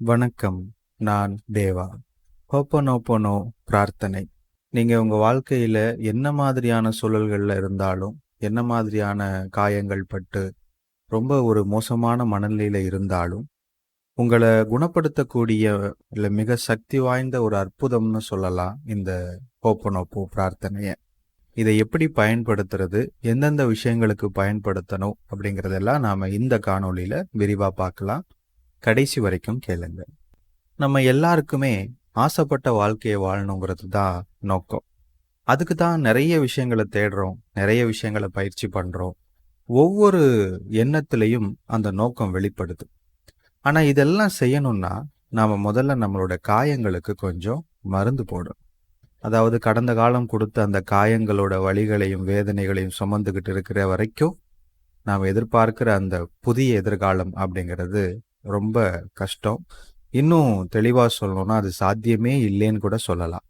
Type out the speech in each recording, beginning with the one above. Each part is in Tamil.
வணக்கம். நான் தேவா. ஹோப்பனோப்பனோ பிரார்த்தனை. நீங்கள் உங்கள் வாழ்க்கையில் என்ன மாதிரியான சூழல்களில் இருந்தாலும் என்ன மாதிரியான காயங்கள் பட்டு ரொம்ப ஒரு மோசமான மனநிலையில் இருந்தாலும் உங்களை குணப்படுத்தக்கூடிய இல்லை மிக சக்தி வாய்ந்த ஒரு அற்புதம்னு சொல்லலாம் இந்த ஹோப்பனோப்போ பிரார்த்தனையை. இதை எப்படி பயன்படுத்துறது எந்தெந்த விஷயங்களுக்கு பயன்படுத்தணும் அப்படிங்கிறதெல்லாம் நாம் இந்த காணொளியில் விரிவாக பார்க்கலாம். கடைசி வரைக்கும் கேளுங்க நம்ம எல்லாருக்குமே ஆசைப்பட்ட வாழ்க்கையை வாழணுங்கிறது தான் நோக்கம். அதுக்கு தான் நிறைய விஷயங்களை தேடுறோம் நிறைய விஷயங்களை பயிற்சி பண்ணுறோம் ஒவ்வொரு எண்ணத்துலையும் அந்த நோக்கம் வெளிப்படுது. ஆனால் இதெல்லாம் செய்யணும்னா நாம முதல்ல நம்மளோட காயங்களுக்கு கொஞ்சம் மருந்து போடும் அதாவது கடந்த காலம் கொடுத்த அந்த காயங்களோட வழிகளையும் வேதனைகளையும் சுமந்துக்கிட்டு இருக்கிற வரைக்கும் நாம் எதிர்பார்க்கிற அந்த புதிய எதிர்காலம் அப்படிங்கிறது ரொம்ப கஷ்டம். இன்னும் தெளிவாக சொல்லணும்னா அது சாத்தியமே இல்லைன்னு கூட சொல்லலாம்.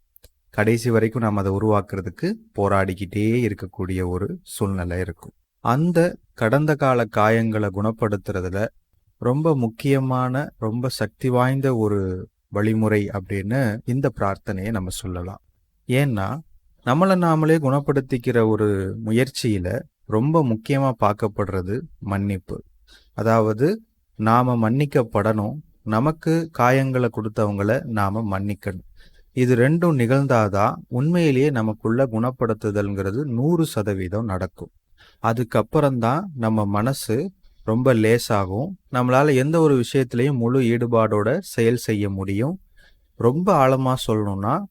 கடைசி வரைக்கும் நம்ம அதை உருவாக்குறதுக்கு போராடிக்கிட்டே இருக்கக்கூடிய ஒரு சூழ்நிலை இருக்கும். அந்த கடந்த கால காயங்களை குணப்படுத்துறதுல ரொம்ப முக்கியமான ரொம்ப சக்தி வாய்ந்த ஒரு வழிமுறை அப்படின்னு இந்த பிரார்த்தனையை நம்ம சொல்லலாம். ஏன்னா நம்மளை நாமளே குணப்படுத்திக்கிற ஒரு முயற்சியில ரொம்ப முக்கியமா பார்க்கப்படுறது மன்னிப்பு. அதாவது நாம மன்னிக்கப்படணும். நமக்கு காயங்களை கொடுத்தவங்கள நாம மன்னிக்கணும். இது ரெண்டும் நிகழ்ந்தாதான் உண்மையிலேயே நமக்குள்ள குணப்படுத்துதல்ங்கிறது நூறு சதவீதம் நடக்கும். அதுக்கப்புறம்தான் நம்ம மனசு ரொம்ப லேசாகும். நம்மளால எந்த ஒரு விஷயத்திலையும் முழு ஈடுபாடோட செயல் செய்ய முடியும். ரொம்ப ஆழமாக சொல்லணும்னா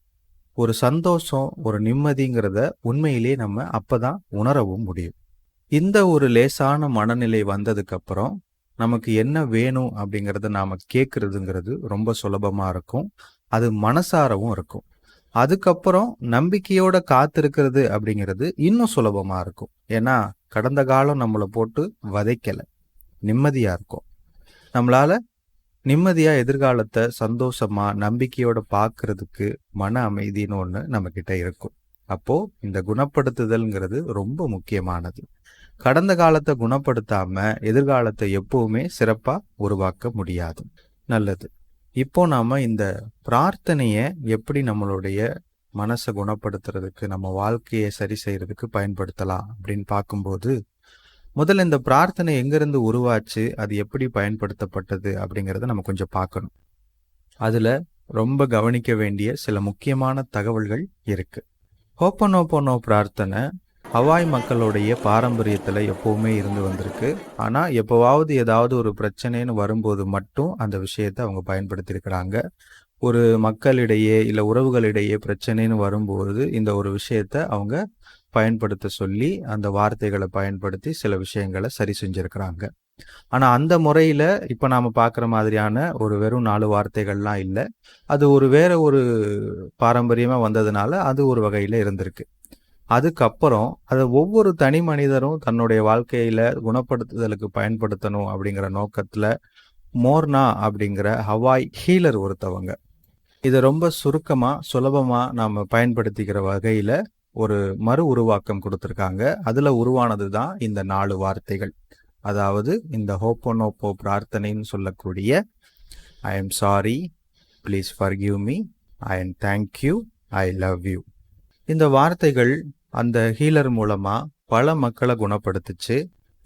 ஒரு சந்தோஷம் ஒரு நிம்மதிங்கிறத உண்மையிலேயே நம்ம அப்பதான் உணரவும் முடியும். இந்த ஒரு லேசான மனநிலை வந்ததுக்கு அப்புறம் நமக்கு என்ன வேணும் அப்படிங்கிறத நாம் கேட்குறதுங்கிறது ரொம்ப சுலபமாக இருக்கும். அது மனசாரவும் இருக்கும். அதுக்கப்புறம் நம்பிக்கையோட காத்திருக்கிறது அப்படிங்கிறது இன்னும் சுலபமாக இருக்கும். ஏன்னா கடந்த காலம் நம்மளை போட்டு வதைக்கலை. நிம்மதியாக இருக்கும். நம்மளால் நிம்மதியாக எதிர்காலத்தை சந்தோஷமாக நம்பிக்கையோட பார்க்கறதுக்கு மன அமைதின்னு ஒன்று நம்மக்கிட்ட இருக்கும். அப்போது இந்த குணப்படுத்துதல்ங்கிறது ரொம்ப முக்கியமானது. கடந்த காலத்தை குணப்படுத்தாம எதிர்காலத்தை எப்பவுமே சிறப்பா உருவாக்க முடியாது. நல்லது. இப்போ நாம இந்த பிரார்த்தனைய எப்படி நம்மளுடைய மனசை குணப்படுத்துறதுக்கு நம்ம வாழ்க்கையை சரி செய்யறதுக்கு பயன்படுத்தலாம் அப்படின்னு பார்க்கும்போது முதல்ல இந்த பிரார்த்தனை எங்கிருந்து உருவாச்சு அது எப்படி பயன்படுத்தப்பட்டது அப்படிங்கிறத நம்ம கொஞ்சம் பார்க்கணும். அதுல ரொம்ப கவனிக்க வேண்டிய சில முக்கியமான தகவல்கள் இருக்கு. ஹோப்பனோப்போனோ பிரார்த்தனை ஹவாய் மக்களுடைய பாரம்பரியத்தில் எப்போவுமே இருந்து வந்திருக்கு. ஆனால் எப்பவாவது ஏதாவது ஒரு பிரச்சனைன்னு வரும்போது மட்டும் அந்த விஷயத்தை அவங்க பயன்படுத்தியிருக்கிறாங்க. ஒரு மக்களிடையே இல்லை உறவுகளிடையே பிரச்சனைன்னு வரும்போது இந்த ஒரு விஷயத்த அவங்க பயன்படுத்த சொல்லி அந்த வார்த்தைகளை பயன்படுத்தி சில விஷயங்களை சரி செஞ்சுருக்கிறாங்க. ஆனால் அந்த முறையில் இப்போ நாம் பார்க்குற மாதிரியான ஒரு வெறும் நாலு வார்த்தைகள்லாம் இல்லை. அது ஒரு வேற ஒரு பாரம்பரியமாக வந்ததுனால அது ஒரு வகையில் இருந்திருக்கு. அதுக்கப்புறம் அதை ஒவ்வொரு தனி மனிதரும் தன்னுடைய வாழ்க்கையில குணப்படுத்துதலுக்கு பயன்படுத்தணும் அப்படிங்கிற நோக்கத்துல மோர்னா அப்படிங்கிற ஹவாய் ஹீலர் ஒருத்தவங்க. இதை ரொம்ப சுருக்கமா சுலபமா நாம பயன்படுத்திக்கிற வகையில ஒரு மறு உருவாக்கம் கொடுத்துருக்காங்க. அதுல உருவானது தான் இந்த நாலு வார்த்தைகள். அதாவது இந்த ஹோப்போனோப்போ பிரார்த்தனைன்னு சொல்லக்கூடிய I am sorry please forgive me I am thank you I love you இந்த வார்த்தைகள் அந்த ஹீலர் மூலமா பல மக்களை குணப்படுத்துச்சு.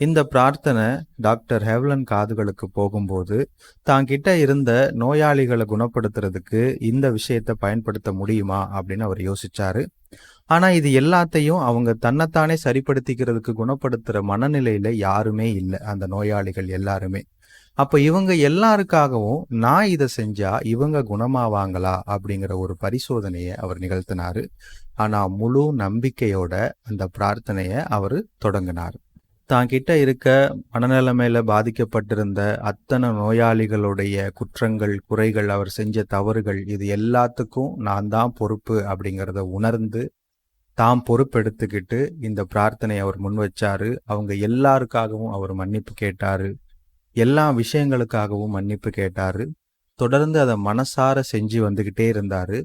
இந்த பிரார்த்தனை டாக்டர் ஹெவ்லன் காதுகளுக்கு போகும்போது தான் கிட்ட இருந்த நோயாளிகளை குணப்படுத்துறதுக்கு இந்த விஷயத்தை பயன்படுத்த முடியுமா அப்படின்னு அவர் யோசிச்சாரு. ஆனா இது எல்லாத்தையும் அவங்க தன்னைத்தானே சரிப்படுத்திக்கிறதுக்கு குணப்படுத்துற மனநிலையில யாருமே இல்லை அந்த நோயாளிகள் எல்லாருமே. அப்ப இவங்க எல்லாருக்காகவும் நான் இதை செஞ்சா இவங்க குணமாவாங்களா அப்படிங்கிற ஒரு பரிசோதனையை அவர் நிகழ்த்தினாரு. ஆனா முழு நம்பிக்கையோட அந்த பிரார்த்தனையை அவர் தொடங்கினார். தான் கிட்ட இருக்க மனநிலைமையில பாதிக்கப்பட்டிருந்த அத்தனை நோயாளிகளுடைய குற்றங்கள் குறைகள் அவர் செஞ்ச தவறுகள் இது எல்லாத்துக்கும் நான் தான் பொறுப்பு அப்படிங்கிறத உணர்ந்து தாம் பொறுப்பெடுத்துக்கிட்டு இந்த பிரார்த்தனையை அவர் முன் வச்சாரு. அவங்க எல்லாருக்காகவும் அவர் மன்னிப்பு கேட்டாரு. எல்லா விஷயங்களுக்காகவும் மன்னிப்பு கேட்டாரு. தொடர்ந்து அதை மனசார செஞ்சு வந்துகிட்டே இருந்தாரு.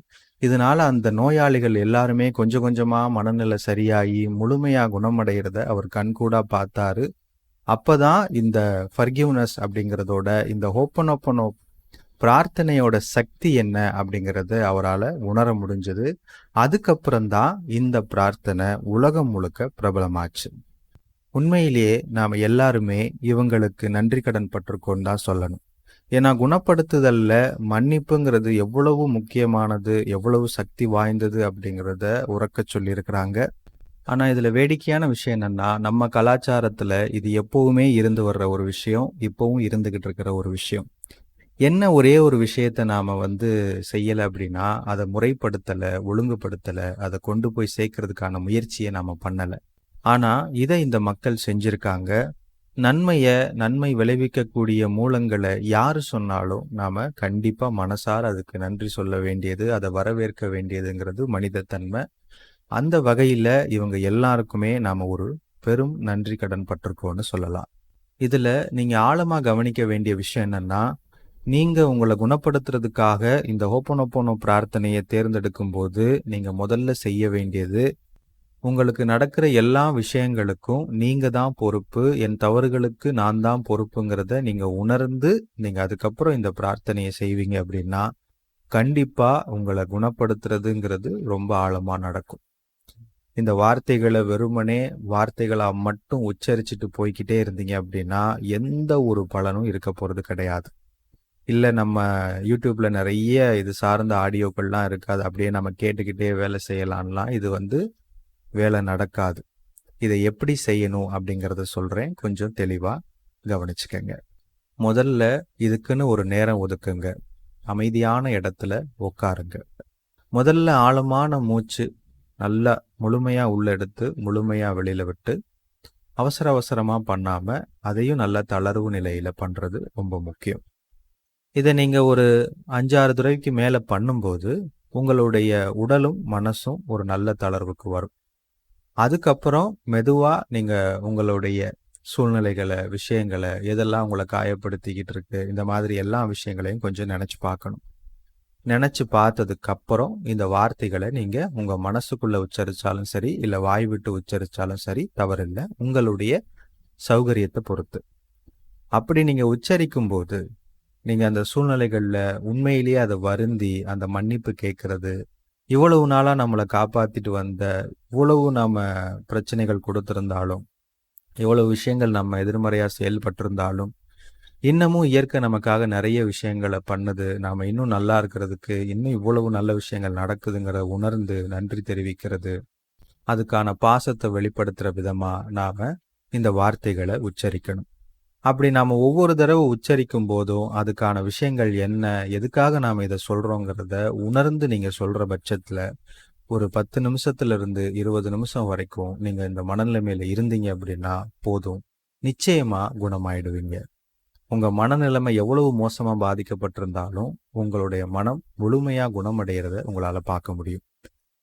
இதனால அந்த நோயாளிகள் எல்லாருமே கொஞ்சம் கொஞ்சமா மனநிலை சரியாகி முழுமையா குணமடைகிறத அவர் கண்கூடா பார்த்தாரு. அப்பதான் இந்த ஃபர்கிவ்னஸ் அப்படிங்கிறதோட இந்த ஓப்பன் ஓப்பன் ஓப் பிரார்த்தனையோட சக்தி என்ன அப்படிங்கிறத அவரால் உணர முடிஞ்சது. அதுக்கப்புறம்தான் இந்த பிரார்த்தனை உலகம் முழுக்க பிரபலமாச்சு. உண்மையிலேயே நாம் எல்லாருமே இவங்களுக்கு நன்றி கடன் பட்டிருக்கோன்னு தான் சொல்லணும். ஏன்னா குணப்படுத்துதல்ல மன்னிப்புங்கிறது எவ்வளவு முக்கியமானது எவ்வளவு சக்தி வாய்ந்தது அப்படிங்கிறத உறக்க சொல்லியிருக்கிறாங்க. ஆனால் இதில் வேடிக்கையான விஷயம் என்னென்னா நம்ம கலாச்சாரத்தில் இது எப்போவுமே இருந்து வர்ற ஒரு விஷயம் இப்போவும் இருந்துக்கிட்டு இருக்கிற ஒரு விஷயம். என்ன ஒரே ஒரு விஷயத்த நாம் வந்து செய்யலை அப்படின்னா அதை முறைப்படுத்தலை ஒழுங்குபடுத்தலை அதை கொண்டு போய் சேர்க்கறதுக்கான முயற்சியை நாம் பண்ணலை. ஆனால் இதை இந்த மக்கள் செஞ்சுருக்காங்க. நன்மையை நன்மை விளைவிக்கக்கூடிய மூலங்களை யார் சொன்னாலும் நாம் கண்டிப்பாக மனசார் அதுக்கு நன்றி சொல்ல வேண்டியது அதை வரவேற்க வேண்டியதுங்கிறது மனிதத்தன்மை அந்த வகையில் இவங்க எல்லாருக்குமே நாம் ஒரு பெரும் நன்றி கடன் பட்டிருக்கோம்னு சொல்லலாம். இதில் நீங்கள் ஆழமாக கவனிக்க வேண்டிய விஷயம் என்னென்னா நீங்கள் உங்களை குணப்படுத்துறதுக்காக இந்த ஹோப்பனோப்போனோ பிரார்த்தனையை தேர்ந்தெடுக்கும் போது முதல்ல செய்ய வேண்டியது உங்களுக்கு நடக்கிற எல்லா விஷயங்களுக்கும் நீங்க தான் பொறுப்பு என் தவறுகளுக்கு நான் தான் பொறுப்புங்கிறத நீங்க உணர்ந்து நீங்க அதுக்கப்புறம் இந்த பிரார்த்தனையை செய்வீங்க அப்படின்னா கண்டிப்பா உங்களை குணப்படுத்துறதுங்கிறது ரொம்ப ஆழமா நடக்கும். இந்த வார்த்தைகளை வெறுமனே வார்த்தைகளா மட்டும் உச்சரிச்சுட்டு போய்கிட்டே இருந்தீங்க அப்படின்னா எந்த ஒரு பலனும் இருக்க போறது கிடையாது. இல்லை நம்ம யூடியூப்ல நிறைய இது சார்ந்த ஆடியோக்கள்லாம் இருக்காது அப்படியே நம்ம கேட்டுக்கிட்டே வேலை செய்யலாம்லாம் இது வந்து வேலை நடக்காது. இதை எப்படி செய்யணும் அப்படிங்கிறத சொல்கிறேன் கொஞ்சம் தெளிவாக கவனிச்சுக்கங்க. முதல்ல இதுக்குன்னு ஒரு நேரம் ஒதுக்குங்க. அமைதியான இடத்துல உட்காருங்க முதல்ல ஆழமான மூச்சு நல்லா முழுமையாக உள்ள எடுத்து முழுமையாக வெளியில் விட்டு அவசர அவசரமாக பண்ணாமல் அதையும் நல்ல தளர்வு நிலையில் பண்ணுறது ரொம்ப முக்கியம். இதை நீங்கள் ஒரு அஞ்சாறு துறைக்கு மேலே பண்ணும்போது உங்களுடைய உடலும் மனசும் ஒரு நல்ல தளர்வுக்கு வரும். அதுக்கப்புறம் மெதுவாக நீங்கள் உங்களுடைய சூழ்நிலைகளை விஷயங்களை எதெல்லாம் உங்களை காயப்படுத்திக்கிட்டு இருக்கு இந்த மாதிரி எல்லா விஷயங்களையும் கொஞ்சம் நினச்சி பார்க்கணும் நினச்சி பார்த்ததுக்கப்புறம் இந்த வார்த்தைகளை நீங்கள் உங்கள் மனசுக்குள்ளே உச்சரித்தாலும் சரி இல்லை வாய் விட்டு உச்சரித்தாலும் சரி தவறில்லை உங்களுடைய சௌகரியத்தை பொறுத்து. அப்படி நீங்கள் உச்சரிக்கும் போது நீங்கள் அந்த சூழ்நிலைகளில் உண்மையிலேயே அதை வருந்தி அந்த மன்னிப்பு கேட்கறது இவ்வளவு நாளாக நம்மளை காப்பாற்றிட்டு வந்த இவ்வளவு நாம் பிரச்சனைகள் கொடுத்துருந்தாலும் எவ்வளவு விஷயங்கள் நம்ம எதிர்மறையாக செயல்பட்டிருந்தாலும் இன்னமும் இயற்கை நமக்காக நிறைய விஷயங்களை பண்ணுது. நாம் இன்னும் நல்லா இருக்கிறதுக்கு இன்னும் இவ்வளவு நல்ல விஷயங்கள் நடக்குதுங்கிற உணர்ந்து நன்றி தெரிவிக்கிறது. அதுக்கான பாசத்தை வெளிப்படுத்துகிற விதமாக நாம் இந்த வார்த்தைகளை உச்சரிக்கணும். அப்படி நாம் ஒவ்வொரு தடவை உச்சரிக்கும் போதும் அதுக்கான விஷயங்கள் என்ன எதுக்காக நாம் இதை சொல்கிறோங்கிறத உணர்ந்து நீங்கள் சொல்கிற பட்சத்தில் ஒரு பத்து நிமிஷத்துலேருந்து இருபது நிமிஷம் வரைக்கும் நீங்கள் இந்த மனநிலைமையில் இருந்தீங்க அப்படின்னா போதும். நிச்சயமாக குணமாயிடுவீங்க. உங்கள் மனநிலைமை எவ்வளவு மோசமாக பாதிக்கப்பட்டிருந்தாலும் உங்களுடைய மனம் முழுமையாக குணமடைகிறத உங்களால் பார்க்க முடியும்.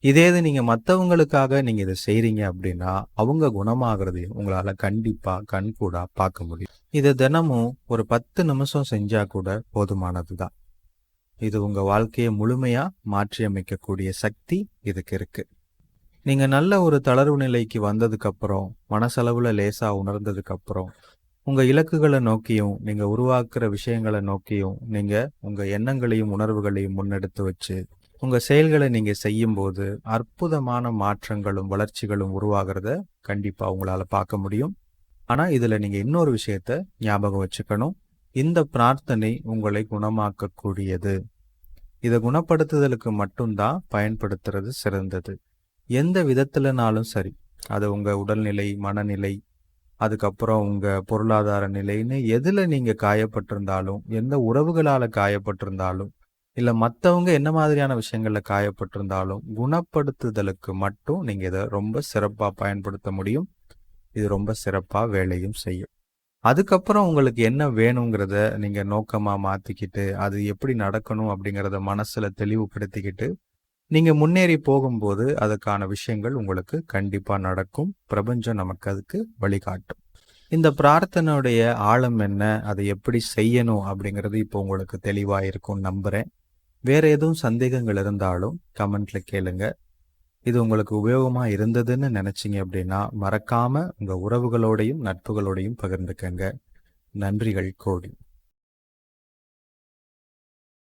இதே இது நீங்கள் மற்றவங்களுக்காக நீங்கள் இதை செய்கிறீங்க அப்படின்னா அவங்க குணமாகறதையும் உங்களால் கண்டிப்பாக கண்கூடாக பார்க்க முடியும். இதை தினமும் ஒரு பத்து நிமிஷம் செஞ்சால் கூட போதுமானது தான் இது உங்கள் வாழ்க்கையை முழுமையாக மாற்றியமைக்கக்கூடிய சக்தி இதுக்கு இருக்குது நீங்கள் நல்ல ஒரு தளர்வு நிலைக்கு வந்ததுக்கப்புறம் மனசளவில் லேசாக உணர்ந்ததுக்கப்புறம் உங்கள் இலக்குகளை நோக்கியும் நீங்கள் உருவாக்குற விஷயங்களை நோக்கியும் நீங்கள் உங்கள் எண்ணங்களையும் உணர்வுகளையும் முன்னெடுத்து வச்சு உங்கள் செயல்களை நீங்கள் செய்யும் போது அற்புதமான மாற்றங்களும் வளர்ச்சிகளும் உருவாகிறத கண்டிப்பாக உங்களால் பார்க்க முடியும். ஆனால் இதில் நீங்கள் இன்னொரு விஷயத்த ஞாபகம் வச்சுக்கணும். இந்த பிரார்த்தனை உங்களை குணமாக்கக்கூடியது. இதை குணப்படுத்துதலுக்கு மட்டும்தான் பயன்படுத்துறது சிறந்தது. எந்த விதத்துலனாலும் சரி அது உங்கள் உடல்நிலை மனநிலை அதுக்கப்புறம் உங்கள் பொருளாதார நிலைன்னு எதில் நீங்கள் காயப்பட்டிருந்தாலும் எந்த உறவுகளால் காயப்பட்டிருந்தாலும் இல்லை மற்றவங்க என்ன மாதிரியான விஷயங்களில் காயப்பட்டிருந்தாலும் குணப்படுத்துதலுக்கு மட்டும் நீங்கள் இதை ரொம்ப சிறப்பாக பயன்படுத்த முடியும். இது ரொம்ப சிறப்பாக வேலையும் செய்யும். அதுக்கப்புறம் உங்களுக்கு என்ன வேணுங்கிறத நீங்கள் நோக்கமாக மாற்றிக்கிட்டு அது எப்படி நடக்கணும் அப்படிங்கிறத மனசில் தெளிவுபடுத்திக்கிட்டு நீங்கள் முன்னேறி போகும்போது அதுக்கான விஷயங்கள் உங்களுக்கு கண்டிப்பாக நடக்கும். பிரபஞ்சம் நமக்கு அதுக்கு வழிகாட்டும். இந்த பிரார்த்தனையுடைய ஆழம் என்ன அதை எப்படி செய்யணும் அப்படிங்கிறது இப்போ உங்களுக்கு தெளிவாக இருக்கும் நம்புகிறேன் வேற எதுவும் சந்தேகங்கள் இருந்தாலும் கமெண்ட்ல கேளுங்க. இது உங்களுக்கு உபயோகமா இருந்ததுன்னு நினைச்சீங்க அப்படின்னா மறக்காம உங்க உறவுகளோடையும் நட்புகளோடையும் பகிர்ந்துக்கங்க. நன்றிகள் கோடி.